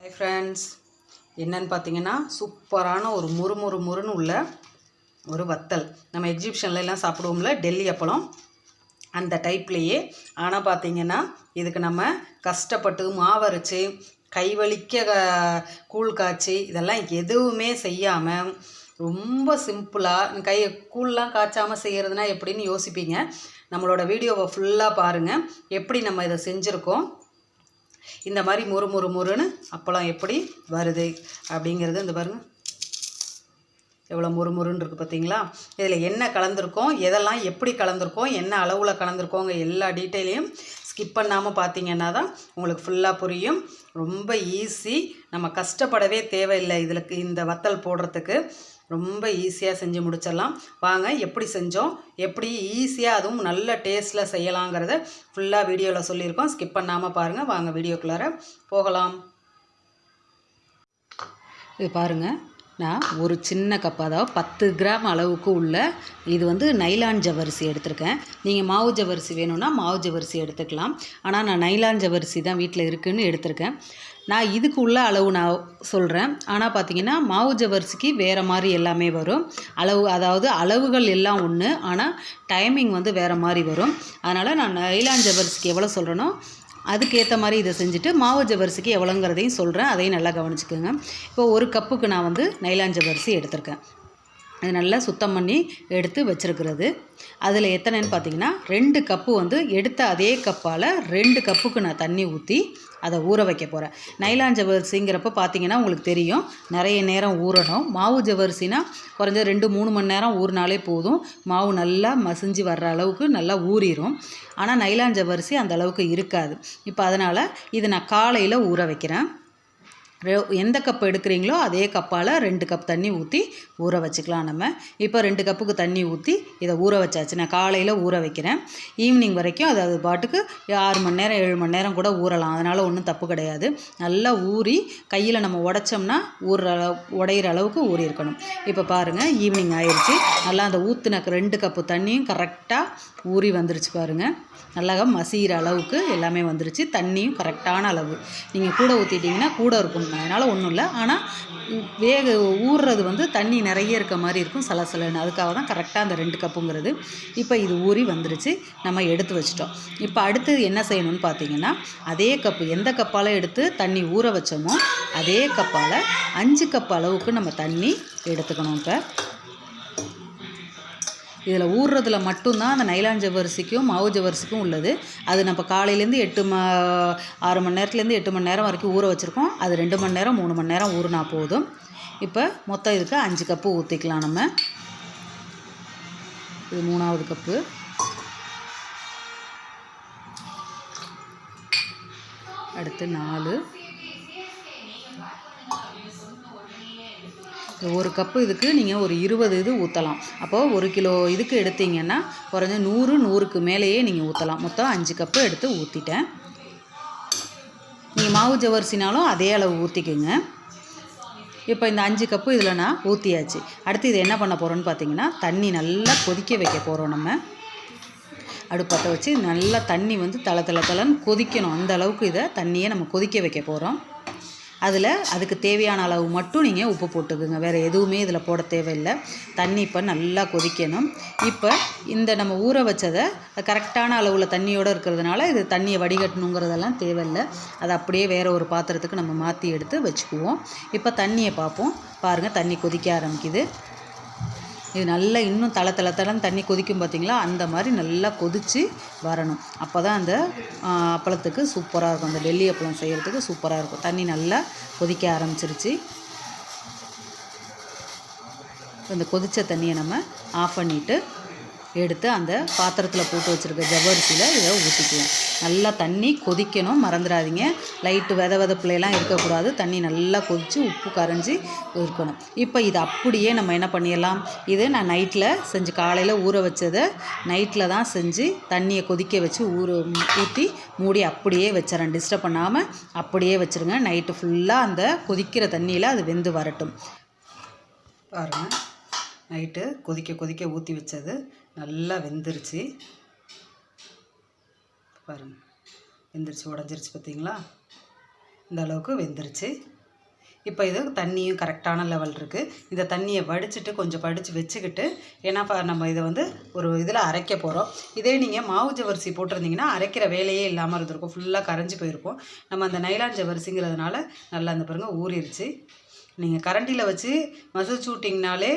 Hi friends என்னன்னு பார்த்தீங்கன்னா சூப்பரான ஒரு முறுமுறு முறுன்னு உள்ள ஒரு வத்தல். நம்ம எக்ஸிபிஷனில் எல்லாம் சாப்பிடுவோம்ல டெல்லி அப்பளம். அந்த டைப்லேயே ஆனால் பார்த்தீங்கன்னா இதுக்கு நம்ம கஷ்டப்பட்டு மாவரைச்சி கைவலிக்க கூழ் காய்ச்சி இதெல்லாம் எதுவுமே செய்யாமல் ரொம்ப சிம்பிளாக கை கூழ்லாம் காய்ச்சாமல் செய்கிறதுனா எப்படின்னு யோசிப்பீங்க. நம்மளோட வீடியோவை ஃபுல்லாக பாருங்கள் எப்படி நம்ம இதை செஞ்சுருக்கோம்? இந்த மாதிரி முறு முறு முறுன்னு அப்பளம் எப்படி வருது அப்படிங்கிறது இந்த பாருங்கள் எவ்வளோ முறுமுறுன்னு இருக்குது பார்த்தீங்களா இதில் என்ன கலந்துருக்கோம்? எதெல்லாம் எப்படி கலந்துருக்கோம்? என்ன அளவில் கலந்துருக்கோங்க எல்லா டீட்டெயிலையும் ஸ்கிப் பண்ணாமல் பார்த்தீங்கன்னா தான் உங்களுக்கு ஃபுல்லாக புரியும். ரொம்ப ஈஸி நம்ம கஷ்டப்படவே தேவையில்லை இதில் இந்த வத்தல் போடுறதுக்கு. ரொம்ப ஈஸியாக செஞ்சு முடிச்சிடலாம். வாங்க எப்படி செஞ்சோம்? எப்படி ஈஸியாக அதுவும் நல்ல டேஸ்ட்டில் செய்யலாங்கிறத ஃபுல்லாக வீடியோவில் சொல்லியிருக்கோம். ஸ்கிப் பண்ணாமல் பாருங்கள் வாங்க வீடியோக்குள்ளார போகலாம். இது பாருங்கள் நான் ஒரு சின்ன கப் அதாவது பத்து கிராம் அளவுக்கு உள்ள இது வந்து நைலான் ஜவரிசி எடுத்திருக்கேன். நீங்கள் மாவு ஜவரிசி வேணும்னா மாவு ஜவரிசி எடுத்துக்கலாம். ஆனால் நான் நைலான் ஜவரிசி தான் வீட்டில் இருக்குதுன்னு எடுத்திருக்கேன். நான் இதுக்கு உள்ள அளவு நான் சொல்கிறேன் ஆனால் பார்த்தீங்கன்னா மாவு ஜவரிசிக்கு வேறு மாதிரி எல்லாமே வரும். அளவு அதாவது அளவுகள் எல்லாம் ஒன்று ஆனால் டைமிங் வந்து வேறு மாதிரி வரும். அதனால் நான் நைலான் ஜவரிசிக்கு எவ்வளோ சொல்கிறேனோ அதுக்கேற்ற மாதிரி இதை செஞ்சுட்டு மாவு ஜவரிசிக்கு எவ்வளோங்கிறதையும் சொல்கிறேன் அதையும் நல்லா கவனிச்சுக்கோங்க. இப்போ ஒரு கப்புக்கு நான் வந்து நைலான் ஜவரிசி எடுத்திருக்கேன். அது நல்லா சுத்தம் பண்ணி எடுத்து வச்சுருக்கிறது. அதில் எத்தனைன்னு பார்த்தீங்கன்னா ரெண்டு கப்பு வந்து எடுத்த அதே கப்பால் ரெண்டு கப்புக்கு நான் தண்ணி ஊற்றி அதை ஊற வைக்க போகிறேன் நைலான் ஜவரிசிங்கிறப்ப பார்த்தீங்கன்னா உங்களுக்கு தெரியும் நிறைய நேரம் ஊறணும். மாவு ஜவரிசினா குறைஞ்ச ரெண்டு மூணு மணி நேரம் ஊறினாலே போதும். மாவு நல்லா மசிஞ்சு வர்ற அளவுக்கு நல்லா ஊறிடும் ஆனால் நைலான் ஜவரிசி அந்த அளவுக்கு இருக்காது. இப்போ அதனால் இதை நான் காலையில் ஊற வைக்கிறேன். எந்த கப் எடுக்கிறீங்களோ அதே கப்பால் ரெண்டு கப் தண்ணி ஊற்றி ஊற வச்சுக்கலாம் நம்ம. இப்போ ரெண்டு கப்புக்கு தண்ணி ஊற்றி இதை ஊற வச்சாச்சு. நான் காலையில் ஊற வைக்கிறேன். ஈவினிங் வரைக்கும் அது அது பாட்டுக்கு ஆறு மணி நேரம் ஏழு மணி நேரம் கூட ஊறலாம். அதனால் ஒன்றும் தப்பு கிடையாது. நல்லா ஊறி கையில் நம்ம உடைச்சோம்னா ஊறுற அளவு உடையிற அளவுக்கு ஊறி இருக்கணும். இப்போ பாருங்கள் ஈவினிங் ஆயிடுச்சு நல்லா அந்த ஊற்றின ரெண்டு கப்பு தண்ணியும் கரெக்டாக ஊறி வந்துருச்சு பாருங்கள் நல்லா மசிகிற அளவுக்கு எல்லாமே வந்துருச்சு. தண்ணியும் கரெக்டான அளவு. நீங்கள் கூட ஊற்றிட்டிங்கன்னா கூட இருக்கும். அதனால் ஒன்றும் இல்லை. ஆனால் வேக ஊறுறது வந்து தண்ணி நிறைய இருக்க மாதிரி இருக்கும் சலசலன்னு. அதுக்காக தான் கரெக்டாக அந்த ரெண்டு கப்புங்கிறது. இப்போ இது ஊறி வந்துருச்சு. நம்ம எடுத்து வச்சிட்டோம். இப்போ அடுத்து என்ன செய்யணும்னு பார்த்தீங்கன்னா அதே கப்பு எந்த கப்பால் எடுத்து தண்ணி ஊற வச்சோமோ அதே கப்பால் அஞ்சு கப் அளவுக்கு நம்ம தண்ணி எடுத்துக்கணும் இப்போ. இதில் ஊறுறதுல மட்டும்தான் அந்த நைலான் ஜவரிசிக்கும் மாவு ஜவரிசிக்கும் உள்ளது. அது நம்ம காலையிலேருந்து எட்டு ம ஆறு மணி நேரத்துலேருந்து எட்டு மணி நேரம் வரைக்கும் ஊற வச்சுருக்கோம். அது ரெண்டு மணி நேரம் மூணு மணி நேரம் ஊறினா போதும். இப்போ மொத்தம் இதுக்கு அஞ்சு கப்பு ஊற்றிக்கலாம் நம்ம. இது மூணாவது கப்பு. அடுத்து நாலு. ஒரு கப்பு இதுக்கு நீங்கள் ஒரு இருபது இது ஊற்றலாம் அப்போது ஒரு கிலோ இதுக்கு எடுத்தீங்கன்னா குறைஞ்ச நூறு நூறுக்கு மேலேயே நீங்கள் ஊற்றலாம் மொத்தம் அஞ்சு கப்பு எடுத்து ஊற்றிட்டேன் நீங்கள் மாவு ஜவரிசினாலும் அதே அளவு ஊற்றிக்குங்க இப்போ இந்த அஞ்சு கப்பு இதில் நான் ஊற்றியாச்சு அடுத்து இது என்ன பண்ண போகிறோன்னு பார்த்தீங்கன்னா தண்ணி நல்லா கொதிக்க வைக்க போகிறோம் நம்ம. அடுப்பத்தை வச்சு நல்லா தண்ணி வந்து தள தள தளன்னு கொதிக்கணும். அந்த அளவுக்கு இதை தண்ணியை நம்ம கொதிக்க வைக்க போகிறோம் அதில் அதுக்கு தேவையான அளவு மட்டும் நீங்கள் உப்பு போட்டுக்குங்க. வேறு எதுவுமே இதில் போட தேவையில்லை. தண்ணி இப்போ நல்லா கொதிக்கணும். இப்போ இந்த நம்ம ஊற வச்சதை கரெக்டான அளவில் தண்ணியோடு இருக்கிறதுனால இது தண்ணியை வடிகட்டணுங்கிறதெல்லாம் தேவையில்லை. அதை அப்படியே வேறு ஒரு பாத்திரத்துக்கு நம்ம மாற்றி எடுத்து வச்சுக்குவோம். இப்போ தண்ணியை பார்ப்போம். பாருங்கள் தண்ணி கொதிக்க ஆரம்பிக்குது. இது நல்லா இன்னும் தள தள தளன்னு தண்ணி கொதிக்கும் பார்த்தீங்களா அந்த மாதிரி நல்லா கொதித்து வரணும். அப்போ தான் அந்த அப்பளத்துக்கு சூப்பராக இருக்கும். அந்த டெல்லி அப்பளம் செய்கிறதுக்கு சூப்பராக இருக்கும். தண்ணி நல்லா கொதிக்க ஆரம்பிச்சிருச்சு. இந்த கொதித்த தண்ணியை நம்ம ஆஃப் பண்ணிவிட்டு எடுத்து அந்த பாத்திரத்தில் போட்டு வச்சுருக்க ஜவ்வரிசியில் இதை ஊற்றிக்குவோம் நல்லா தண்ணி கொதிக்கணும் மறந்துடாதீங்க. லைட்டு வித வெதப்புலையெல்லாம் இருக்கக்கூடாது. தண்ணி நல்லா கொதித்து உப்பு கரைஞ்சி இருக்கணும். இப்போ இது அப்படியே நம்ம என்ன பண்ணிடலாம்? இது நான் நைட்டில் செஞ்சு காலையில் ஊற வச்சதை நைட்டில் தான் செஞ்சு தண்ணியை கொதிக்க வச்சு ஊற ஊற்றி மூடி அப்படியே வச்சிடறேன். டிஸ்டர்ப் பண்ணாமல் அப்படியே வச்சுருங்க. நைட்டு ஃபுல்லாக அந்த கொதிக்கிற தண்ணியில் அது வெந்து வரட்டும். பாருங்கள் நைட்டு கொதிக்க கொதிக்க ஊற்றி வச்சது. நல்லா வெந்துருச்சு. பாருங்கள் வெந்துருச்சு உடஞ்சிருச்சு பார்த்தீங்களா இந்த அளவுக்கு வெந்துருச்சு. இப்போ இது தண்ணியும் கரெக்டான லெவல் இருக்குது இந்த தண்ணியை வடிச்சிட்டு கொஞ்சம் படித்து வச்சுக்கிட்டு ஏன்னா இப்போ நம்ம இதை வந்து ஒரு இதில் அரைக்க போகிறோம் இதே நீங்கள் மாவு ஜவரிசி போட்டிருந்தீங்கன்னா அரைக்கிற வேலையே இல்லாமல் இருந்திருக்கும். ஃபுல்லாக கரைஞ்சி போயிருக்கும். நம்ம அந்த நைலான் ஜவரிசிங்கிறதுனால நல்லா அந்த பாருங்கள் ஊறிடுச்சு நீங்கள் கரண்டியில் வச்சு மசிச்சு விட்டிங்கனாலே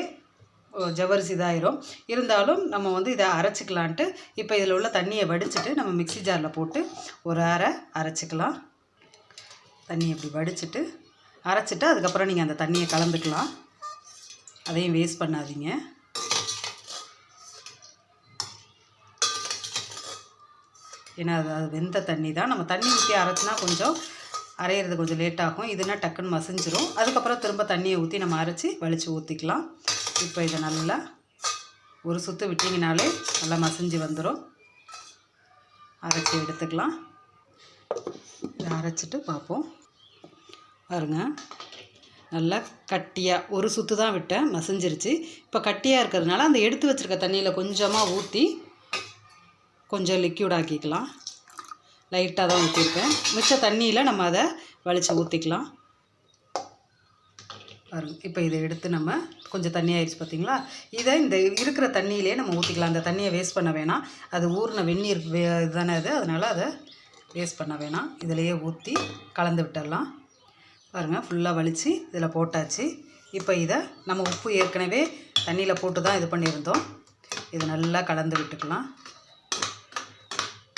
ஜவரிசி இதாயிரும். இருந்தாலும் நம்ம வந்து இதை அரைச்சிக்கலான்ட்டு இப்போ இதில் உள்ள தண்ணியை வடிச்சிட்டு நம்ம மிக்ஸி ஜாரில் போட்டு ஒரு அரை அரைச்சிக்கலாம். தண்ணியை இப்படி வடிச்சிட்டு அரைச்சிட்டு அதுக்கப்புறம் நீங்கள் அந்த தண்ணியை கலந்துக்கலாம். அதையும் வேஸ்ட் பண்ணாதீங்க. ஏன்னா அது அது வெந்த தண்ணி தான். நம்ம தண்ணி ஊற்றி அரைச்சினா கொஞ்சம் அரையிறது கொஞ்சம் லேட் ஆகும் இதுனா டக்குன்னு மசிஞ்சிரும். அதுக்கப்புறம் திரும்ப தண்ணியை ஊற்றி நம்ம அரைச்சி வலித்து ஊற்றிக்கலாம். இப்போ இதை நல்லா ஒரு சுற்று விட்டிங்கனாலே நல்லா மசிஞ்சு வந்துடும் அரைச்சி எடுத்துக்கலாம். இதை அரைச்சிட்டு பார்ப்போம். பாருங்க. நல்லா கட்டியாக ஒரு சுற்று தான் விட்டேன். மசிஞ்சிருச்சு. இப்போ கட்டியாக இருக்கிறதுனால அந்த எடுத்து வச்சுருக்க தண்ணியில் கொஞ்சமாக ஊற்றி கொஞ்சம் லிக்யூட் ஆக்கிக்கலாம். லைட்டாக தான் ஊற்றிருக்கேன் மிச்ச தண்ணியில் நம்ம அதை வலிச்சு ஊற்றிக்கலாம் பாருங்க. இப்போ இதை எடுத்து நம்ம கொஞ்சம் தண்ணி ஆயிடுச்சு பார்த்தீங்களா இதை இந்த இருக்கிற தண்ணியிலே நம்ம ஊற்றிக்கலாம் அந்த தண்ணியை வேஸ்ட் பண்ண வேணாம். அது ஊறின வெந்நீர் வே தானே அது? அதனால் அதை வேஸ்ட் பண்ண வேணாம். இதிலையே ஊற்றி கலந்து விட்டுடலாம். பாருங்கள் ஃபுல்லாக வலித்து இதில் போட்டாச்சு. இப்போ இதை நம்ம உப்பு ஏற்கனவே தண்ணியில் போட்டு தான் இது பண்ணியிருந்தோம். இது நல்லா கலந்து விட்டுக்கலாம்.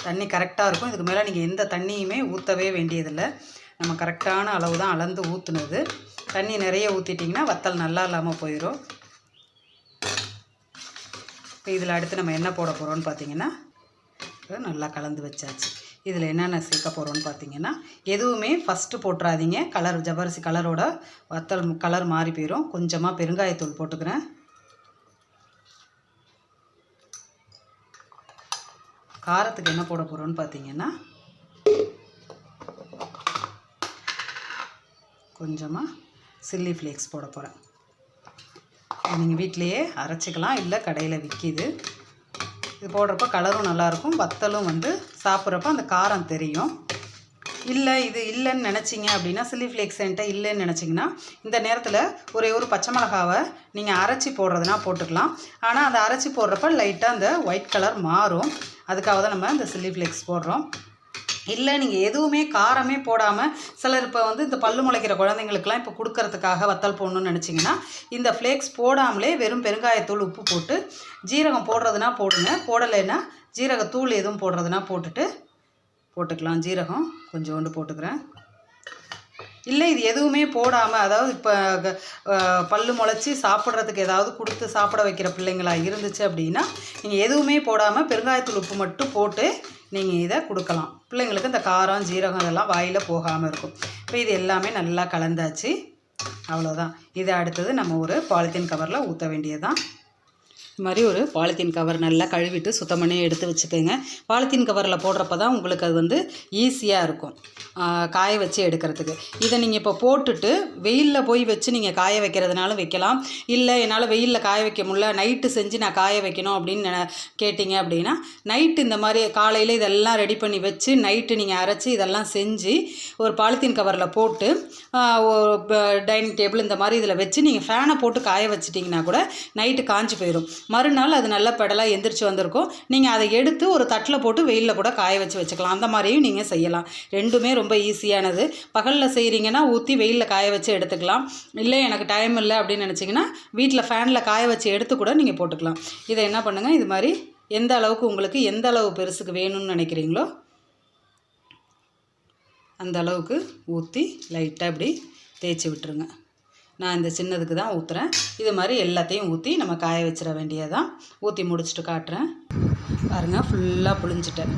தண்ணி கரெக்டாக இருக்கும். இதுக்கு மேலே நீங்கள் எந்த தண்ணியுமே ஊற்றவே வேண்டியதில்லை. நம்ம கரெக்டான அளவு தான் அளந்து ஊற்றுனது தண்ணி நிறைய ஊற்றிட்டிங்கன்னா வத்தல் நல்லா இல்லாமல் போயிடும். இப்போ இதில் அடுத்து நம்ம என்ன போட போகிறோம்னு பார்த்தீங்கன்னா நல்லா கலந்து வச்சாச்சு. இதில் என்னென்ன சேர்க்க போகிறோம்னு பார்த்தீங்கன்னா எதுவுமே ஃபஸ்ட்டு போட்டுறாதீங்க. கலர் ஜவ்வரிசி கலரோட வத்தல் கலர் மாறி போயிடும் கொஞ்சமாக பெருங்காயத்தூள் போட்டுக்கிறேன். காரத்துக்கு என்ன போட போகிறோம்னு பார்த்தீங்கன்னா கொஞ்சமாக சில்லி ஃப்ளேக்ஸ் போட போகிறேன் நீங்கள் வீட்டிலையே அரைச்சிக்கலாம். இல்லை கடையில் விற்கிது இது போடுறப்ப கலரும் நல்லாயிருக்கும். வத்தலும் வந்து சாப்பிட்றப்ப அந்த காரம் தெரியும். இல்லை இது இல்லைன்னு நினச்சிங்க அப்படின்னா சில்லி ஃப்ளேக்ஸ் என்கிட்ட இல்லைன்னு நினச்சிங்கன்னா இந்த நேரத்தில் ஒரே ஒரு பச்சை மிளகாவை நீங்கள் அரைச்சி போடுறதுனா போட்டுக்கலாம். ஆனால் அதை அரைச்சி போடுறப்ப லைட்டாக அந்த ஒயிட் கலர் மாறும். அதுக்காக தான் நம்ம இந்த சில்லி ஃப்ளேக்ஸ் போடுறோம். இல்லை நீங்கள் எதுவுமே காரமே போடாமல் சிலர் இப்போ வந்து இந்த பல்லு முளைக்கிற குழந்தைங்களுக்குலாம் இப்போ கொடுக்கறதுக்காக வத்தல் போடணும்னு நினச்சிங்கன்னா இந்த ஃப்ளேக்ஸ் போடாமலே வெறும் பெருங்காயத்தூள் உப்பு போட்டு ஜீரகம் போடுறதுனா போடுங்க. போடலைன்னா ஜீரகத்தூள் எதுவும் போடுறதுனா போட்டுட்டு போட்டுக்கலாம். ஜீரகம் கொஞ்சோண்டு போட்டுக்கிறேன். இல்லை இது எதுவுமே போடாமல் அதாவது இப்போ பல்லு முளைச்சி சாப்பிட்றதுக்கு ஏதாவது கொடுத்து சாப்பிட வைக்கிற பிள்ளைங்களா இருந்துச்சு அப்படின்னா நீங்கள் எதுவுமே போடாமல் பெருங்காயத்தூள் உப்பு மட்டும் போட்டு நீங்கள் இதை கொடுக்கலாம். பிள்ளைங்களுக்கு இந்த காரம் ஜீரகம் இதெல்லாம் வாயில் போகாமல் இருக்கும். இப்போ இது எல்லாமே நல்லா கலந்தாச்சு. அவ்வளோதான் இதை அடுத்தது நம்ம ஒரு பாலித்தீன் கவரில் ஊற்ற வேண்டியதுதான். இது மாதிரி ஒரு பாலித்தீன் கவர் நல்லா கழுவிட்டு சுத்தம் பண்ணி எடுத்து வச்சுக்கோங்க. பாலித்தீன் கவரில் போடுறப்ப தான் உங்களுக்கு அது வந்து ஈஸியாக இருக்கும். காய வச்சு எடுக்கிறதுக்கு. இதை நீங்கள் இப்போ போட்டுட்டு வெயிலில் போய் வச்சு நீங்கள் காய வைக்கிறதுனாலும் வைக்கலாம். இல்லை என்னால் வெயிலில் காய வைக்க முடியல நைட்டு செஞ்சு நான் காய வைக்கணும் அப்படின்னு கேட்டிங்க அப்படின்னா நைட்டு இந்த மாதிரி காலையில் இதெல்லாம் ரெடி பண்ணி வச்சு நைட்டு நீங்கள் அரைச்சி இதெல்லாம் செஞ்சு ஒரு பாலித்தீன் கவரில் போட்டு டைனிங் டேபிள் இந்த மாதிரி இதில் வச்சு நீங்கள் ஃபேனை போட்டு காய வச்சிட்டிங்கன்னா கூட நைட்டு காஞ்சி போயிடும் மறுநாள் அது நல்ல பெடலாக எந்திரிச்சு வந்திருக்கும். நீங்கள் அதை எடுத்து ஒரு தட்டில் போட்டு வெயிலில் கூட காய வச்சு வச்சுக்கலாம். அந்த மாதிரியும் நீங்கள் செய்யலாம். ரெண்டுமே ரொம்ப ஈஸியானது. பகலில் செய்கிறீங்கன்னா ஊற்றி வெயிலில் காய வச்சு எடுத்துக்கலாம். இல்லை எனக்கு டைம் இல்லை அப்படின்னு நினச்சிங்கன்னா வீட்டில் ஃபேனில் காய வச்சு எடுத்து கூட நீங்கள் போட்டுக்கலாம். இதை என்ன பண்ணுங்கள் இது மாதிரி எந்த அளவுக்கு உங்களுக்கு எந்த அளவு பெருசுக்கு வேணும்னு நினைக்கிறீங்களோ அந்த அளவுக்கு ஊற்றி லைட்டாக இப்படி தேய்ச்சி விட்டுருங்க. நான் இந்த சின்னதுக்கு தான் ஊற்றுறேன் இது மாதிரி எல்லாத்தையும் ஊற்றி நம்ம காய வச்சிட வேண்டியதான் ஊற்றி முடிச்சுட்டு காட்டுறேன். பாருங்கள் ஃபுல்லாக புழிஞ்சிட்டேன்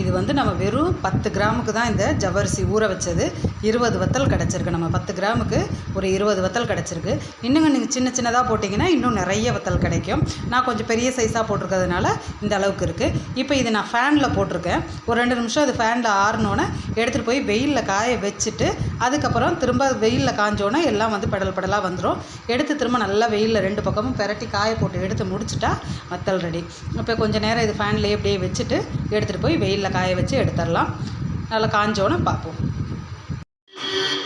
இது வந்து நம்ம வெறும் பத்து கிராமுக்கு தான் இந்த ஜவ்வரிசி ஊற வச்சது. இருபது வத்தல் கிடச்சிருக்கு. நம்ம பத்து கிராமுக்கு ஒரு இருபது வத்தல் கிடச்சிருக்கு. இன்னும் நீங்கள் சின்ன சின்னதாக போட்டிங்கன்னா இன்னும் நிறைய வத்தல் கிடைக்கும். நான் கொஞ்சம் பெரிய சைஸாக போட்டிருக்கிறதுனால இந்த அளவுக்கு இருக்குது இப்போ இது நான் ஃபேனில் போட்டிருக்கேன். ஒரு ரெண்டு நிமிஷம் அது ஃபேனில் ஆறினோன்னே எடுத்துகிட்டு போய் வெயிலில் காய வச்சுட்டு அதுக்கப்புறம் திரும்ப வெயிலில் காஞ்சோன்னே எல்லாம் வந்து பெடல் பெடலாக வந்துடும் எடுத்து திரும்ப நல்லா வெயிலில் ரெண்டு பக்கமும் பெரட்டி காய போட்டு எடுத்து முடிச்சிட்டா வத்தல் ரெடி இப்போ கொஞ்சம் நேரம் இது ஃபேன்லேயே அப்படியே வச்சுட்டு எடுத்துகிட்டு போய் வெயில் வெயிலில் காய வச்சு எடுத்துடலாம் நல்லா காஞ்சோன்னு பார்ப்போம்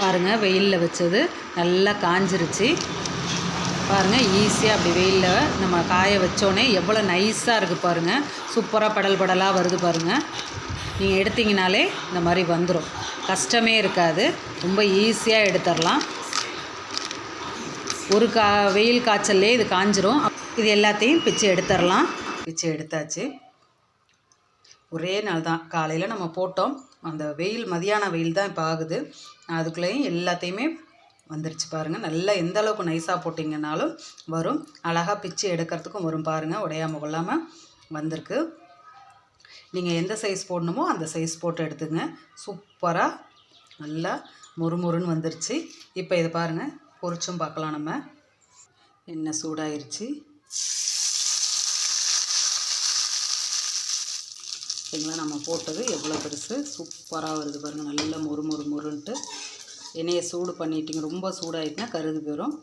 பாருங்கள் வெயிலில் வச்சது நல்லா காஞ்சிருச்சு. பாருங்கள் ஈஸியாக அப்படி வெயிலில் நம்ம காய வச்சோடனே எவ்வளோ நைஸாக இருக்குது பாருங்கள் சூப்பராக படல் படலாக வருது பாருங்கள் நீங்கள் எடுத்தீங்கனாலே இந்த மாதிரி வந்துடும் கஷ்டமே இருக்காது. ரொம்ப ஈஸியாக எடுத்துடலாம் ஒரு கா வெயில் காய்ச்சல்லே இது காஞ்சிரும். இது எல்லாத்தையும் பிச்சு எடுத்துடலாம் பிச்சு எடுத்தாச்சு. ஒரே நாள் தான். காலையில் நம்ம போட்டோம். அந்த வெயில் மதியான வெயில் தான் இப்போ ஆகுது. அதுக்குள்ளேயும் எல்லாத்தையுமே வந்துருச்சு பாருங்கள் நல்லா எந்த அளவுக்கு நைஸாக போட்டிங்கனாலும் வரும். அழகாக பிச்சு எடுக்கிறதுக்கும் வரும் பாருங்கள் உடையாமல் கொள்ளாமல் வந்திருக்கு. நீங்கள் எந்த சைஸ் போடணுமோ அந்த சைஸ் போட்டு எடுத்துங்க. சூப்பராக நல்லா முறுமுறுன்னு வந்துருச்சு. இப்போ இதை பாருங்கள் பொரிச்சும் பார்க்கலாம் நம்ம. எண்ணெய் சூடாயிருச்சு. பார்த்திங்களா? நம்ம போட்டது எவ்வளோ பெருசு? சூப்பராக வருது பாருங்கள் நல்ல மொறு மொறு மொறுன்ட்டு. எண்ணெயை சூடு பண்ணிட்டீங்க. ரொம்ப சூடாகிட்டுனா கருது போயிடும்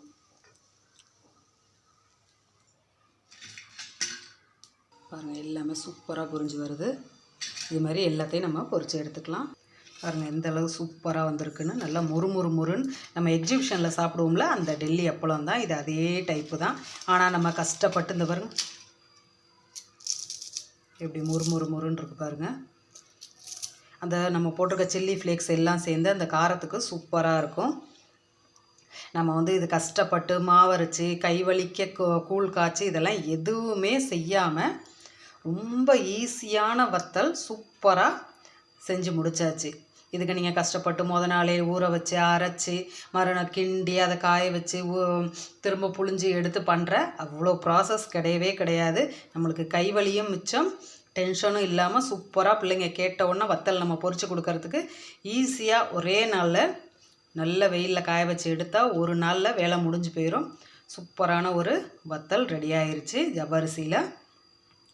பாருங்கள் எல்லாமே சூப்பராக பொறிஞ்சு வருது. இது மாதிரி எல்லாத்தையும் நம்ம பொறிச்சு எடுத்துக்கலாம். பாருங்கள் எந்த அளவு சூப்பராக வந்திருக்குன்னு. நல்லா மொறு மொறு மொறுன்னு. நம்ம எக்ஸிபிஷனில் சாப்பிடுவோம்ல அந்த டெல்லி அப்பளம் தான். இது அதே டைப்பு தான். ஆனால் நம்ம கஷ்டப்பட்டு இந்த பாருங்கள் எப்படி மொறு மொறு மொறுன்னு இருக்கு பாருங்கள் அந்த நம்ம போட்டிருக்க சில்லி ஃப்ளேக்ஸ் எல்லாம் சேர்ந்து அந்த காரத்துக்கு சூப்பராக இருக்கும். நம்ம வந்து இது கஷ்டப்பட்டு மாவரைச்சி கை வலிக்க கூ- கூழ் காய்ச்சி இதெல்லாம் எதுவுமே செய்யாமல் ரொம்ப ஈஸியான வத்தல் சூப்பராக செஞ்சு முடிச்சாச்சு. இதுக்கு நீங்கள் கஷ்டப்பட்டு முத நாளே ஊற வச்சு அரைச்சி மறுநாள் கிண்டி அதை காய வச்சு ஊ- திரும்ப புழிஞ்சு எடுத்து பண்ணுற அவ்வளோ ப்ராசஸ் கிடையவே கிடையாது. நம்மளுக்கு கை வலியும் மிச்சம். டென்ஷனும் இல்லாமல் சூப்பராக பிள்ளைங்க கேட்ட உடனே வத்தல் நம்ம பொறிச்சு கொடுக்கறதுக்கு ஈஸியாக ஒரே நாளில் நல்ல வெயிலில் காய வச்சு எடுத்தால் ஒரு நாளில் வேலை முடிஞ்சு போயிடும் சூப்பரான ஒரு வத்தல் ரெடி ஆயிடுச்சு ஜவ்வரிசியில்